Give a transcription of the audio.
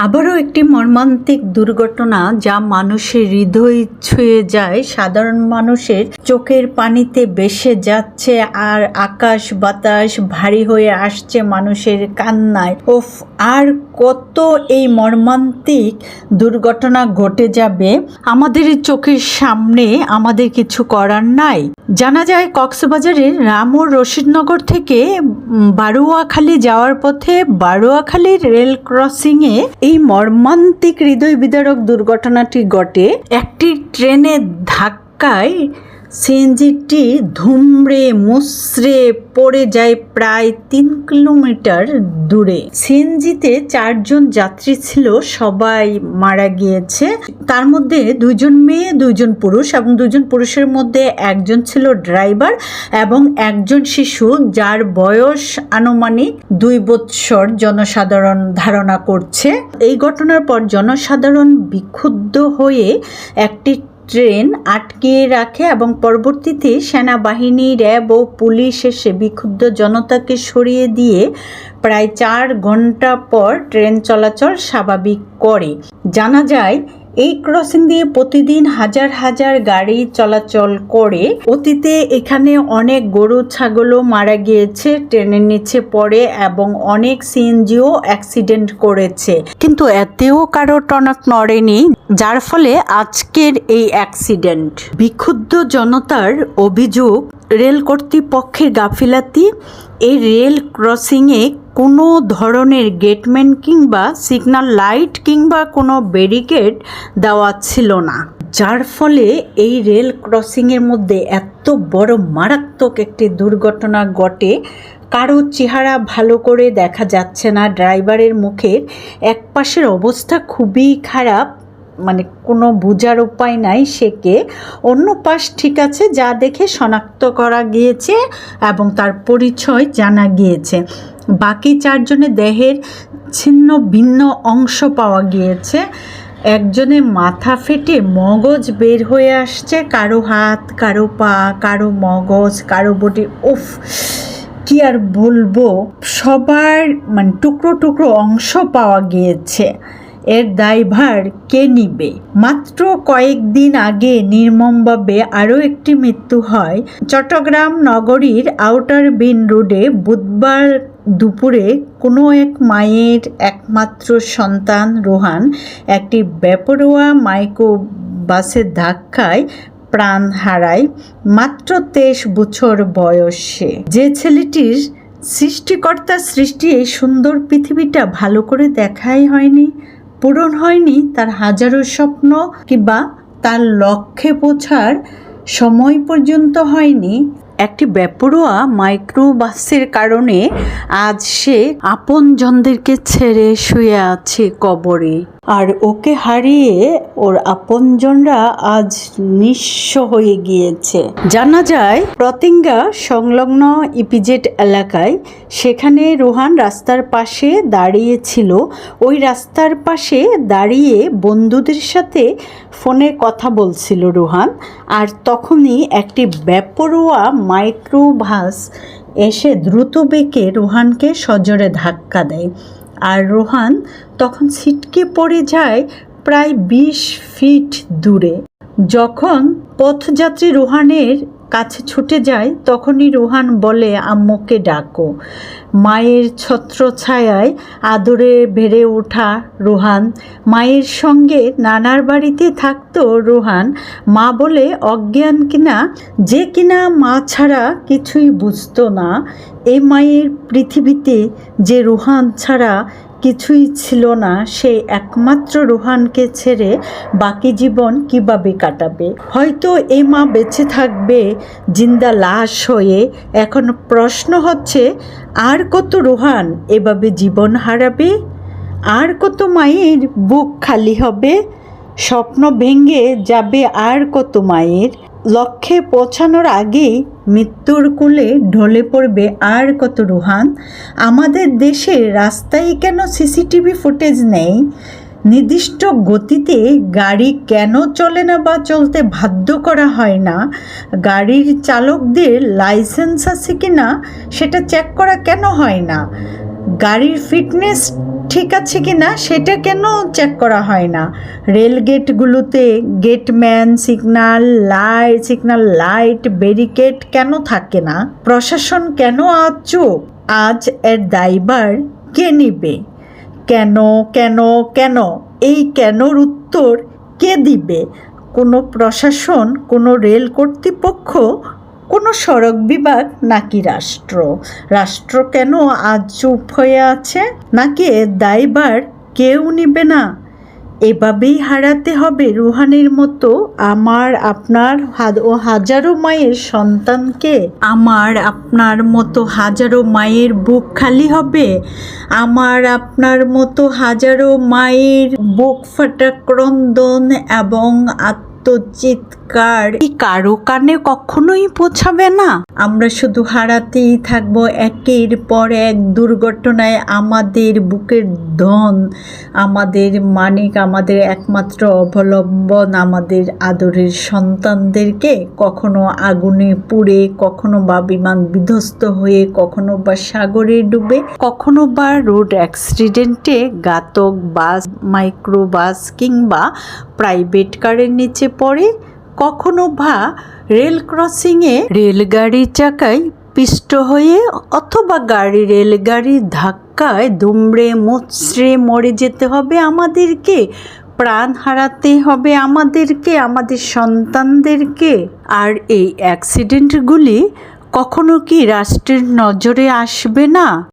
আবারও একটি মর্মান্তিক দুর্ঘটনা যা মানুষের হৃদয় ছুঁয়ে যায়। সাধারণ মানুষের চোখের পানিতে বেসে যাচ্ছে আর আকাশ বাতাস ভারী হয়ে আসছে মানুষের কান্নায়। ওফ, আর কত এই মর্মান্তিক দুর্ঘটনা ঘটে যাবে? আমাদের চোখের সামনে আমাদের কিছু করার নাই। জানা যায়, কক্সবাজারের রামুর রশিদনগর থেকে বারুয়াখালী যাওয়ার পথে বারুয়াখালীর রেল ক্রসিংয়ে এই মর্মান্তিক হৃদয় বিদারক দুর্ঘটনাটি ঘটে একটি ট্রেনের ধাক্কায় সিএনজিটি ধুমড়ে মুসড়ে পড়ে যায় প্রায় তিন কিলোমিটার দূরে। সিএনজিতে চারজন যাত্রী ছিল, সবাই মারা গিয়েছে। তার মধ্যে দুইজন মেয়ে, দুইজন পুরুষ এবং দুজন পুরুষের মধ্যে একজন ছিল ড্রাইভার এবং একজন শিশু যার বয়স আনুমানিক দুই বৎসর জনসাধারণ ধারণা করছে। এই ঘটনার পর জনসাধারণ বিক্ষুব্ধ হয়ে একটি ট্রেন আটকিয়ে রাখে এবং পরবর্তীতে সেনাবাহিনী, র্যাব ও পুলিশ এসে বিক্ষুব্ধ জনতাকে সরিয়ে দিয়ে প্রায় চার ঘণ্টা পর ট্রেন চলাচল স্বাভাবিক করে। জানা যায় এই ক্রসিং দিয়ে প্রতিদিন হাজার হাজার গাড়ি চলাচল করে অতীতে এখানে অনেক গরু, ছাগলও মারা গিয়েছে, ট্রেনের নিচে পড়ে এবং অনেক সিএনজিও অ্যাক্সিডেন্ট করেছে। কিন্তু এতেও কারও টনক নড়েনি, যার ফলে আজকের এই অ্যাক্সিডেন্ট। বিক্ষুব্ধ জনতার অভিযোগ, রেল কর্তৃপক্ষের গাফিলাতি, এই রেল ক্রসিংয়ে কোনো ধরনের গেটম্যান কিংবা সিগন্যাল লাইট কিংবা কোনো ব্যারিকেড দেওয়া ছিল না, যার ফলে এই রেল ক্রসিংয়ের মধ্যে এত বড় মারাত্মক একটি দুর্ঘটনা ঘটে। কারও চেহারা ভালো করে দেখা যাচ্ছে না, ড্রাইভারের মুখের এক পাশের অবস্থা খুবই খারাপ মানে কোনো বোঝার উপায় নাই সে কে। অন্য পাশ ঠিক আছে, যা দেখে শনাক্ত করা গিয়েছে এবং তার পরিচয় জানা গিয়েছে। বাকি চারজনের দেহের ছিন্ন ভিন্ন অংশ পাওয়া গিয়েছে। একজনের মাথা ফেটে মগজ বের হয়ে আসছে, কারও হাত, কারও পা, কারও মগজ, কারও বডি উফ, কি আর বলব? সবার মানে টুকরো টুকরো অংশ পাওয়া গিয়েছে। এর দায়ভার কে নিবে? মাত্র কয়েকদিন আগে নির্মমভাবে আরও একটি মৃত্যু হয়। চট্টগ্রাম নগরীর আউটার বিন রোডে বুধবার দুপুরে কোনো এক মায়ের একমাত্র সন্তান রোহান একটি বেপরোয়া মাইক্রো বাসের ধাক্কায় প্রাণ হারায় মাত্র তেইশ বছর বয়সে। যে ছেলেটির সৃষ্টিকর্তার সৃষ্টি এই সুন্দর পৃথিবীটা ভালো করে দেখাই হয়নি, পূরণ হয়নি তার হাজারো স্বপ্ন কিংবা তার লক্ষ্যে পৌঁছার সময় পর্যন্ত হয়নি। একটি বেপরোয়া মাইক্রোবাসের কারণে আজ সে আপনজনদেরকে ছেড়ে শুয়ে আছে কবরে। আর ওকে হারিয়ে ওর আপনজনরা আজ নিঃস্ব হয়ে গিয়েছে। জানা যায়, প্রতিঙ্গা সংলগ্ন ইপিজেট এলাকায় সেখানে রোহান রাস্তার পাশে দাঁড়িয়েছিল। ওই রাস্তার পাশে দাঁড়িয়ে বন্ধুদের সাথে ফোনে কথা বলছিল রোহান আর তখনই একটি ব্যাপরোয়া মাইক্রোভাস এসে দ্রুত বেঁকে রোহানকে সজোরে ধাক্কা দেয়। আর রোহান তখন ছিটকে পড়ে যায় প্রায় বিশ ফিট দূরে। যখন পথযাত্রী রোহানের কাছে ছুটে যায় তখনই রোহান বলে, আম্মুকে ডাকো। মায়ের ছত্রছায়ায় আদরে বেড়ে ওঠা রোহান, মায়ের সঙ্গে নানার বাড়িতে থাকতো রোহান, মা বলে, অজ্ঞান কিনা, যে কিনা মা ছাড়া কিছুই বুঝতো না। এ মায়ের পৃথিবীতে যে রোহান ছাড়া কিছুই ছিল না, সে একমাত্র রোহানকে ছেড়ে বাকি জীবন কীভাবে কাটাবে? হয়তো এ মা বেঁচে থাকবে, জিন্দা লাশ হয়ে। এখন প্রশ্ন হচ্ছে, আর কত রোহান এভাবে জীবন হারাবে? আর কত মায়ের বুক খালি হবে? স্বপ্ন ভেঙে যাবে আর কত মায়ের? লক্ষ্যে পৌঁছানোর আগেই মৃত্যুর কোলে ঢলে পড়বে আর কত রুহান? আমাদের দেশে রাস্তায় কেন সিসিটিভি ফুটেজ নেই? নির্দিষ্ট গতিতে গাড়ি কেন চলে না বা চলতে বাধ্য করা হয় না? গাড়ির চালকদের লাইসেন্স আছে কি না সেটা চেক করা কেন হয় না? গাড়ির ফিটনেস ঠিক আছে কি না? সেটা কেন চেক করা হয় না? Rail গেটগুলোতে gateman signal light signal light barricade কেন থাকে না? প্রশাসন কেন আজ আজ এর দায়ভার কে নিবে? কেন কেন কেন? এই কেনর উত্তর কে দিবে? কোনো প্রশাসন, কোনো রেল কর্তৃপক্ষ কোনো সড়ক বিভাগ নাকি রাষ্ট্র? রাষ্ট্র কেন আজ চুপ হয়ে আছে? নাকি এর দায়ভার কেউ নিবে না? এভাবেই হারাতে হবে রুহানির মতো আমার, আপনার ও হাজারো মায়ের সন্তানকে। আমার, আপনার মতো হাজারো মায়ের বুক খালি হবে। আমার, আপনার মতো হাজারো মায়ের বুক ফাটা ক্রন্দন এবং আত্মচিৎকার কি কারও কানে কখনোই পৌঁছাবে না। আমরা শুধু হারাতেই থাকব একের পর এক দুর্ঘটনায় আমাদের বুকের ধন, আমাদের মানিক, আমাদের একমাত্র অবলম্বন, আমাদের আদরের সন্তানদেরকে কখনো আগুনে পুড়ে, কখনো বা বিমান বিধ্বস্ত হয়ে, কখনো বা সাগরে ডুবে, কখনো বা রোড অ্যাক্সিডেন্টে ঘাতক বাস মাইক্রো বাস কিংবা প্রাইভেট কারের নিচে পড়ে কখনো বা রেল ক্রসিংয়ে রেলগাড়ির চাকায় পিষ্ট হয়ে অথবা গাড়ি রেলগাড়ির ধাক্কায় দুমড়ে মুচড়ে মরে যেতে হবে আমাদেরকে, প্রাণ হারাতে হবে আমাদেরকে, আমাদের সন্তানদেরকে। আর এই অ্যাক্সিডেন্টগুলি কখনো কি রাষ্ট্রের নজরে আসবে না?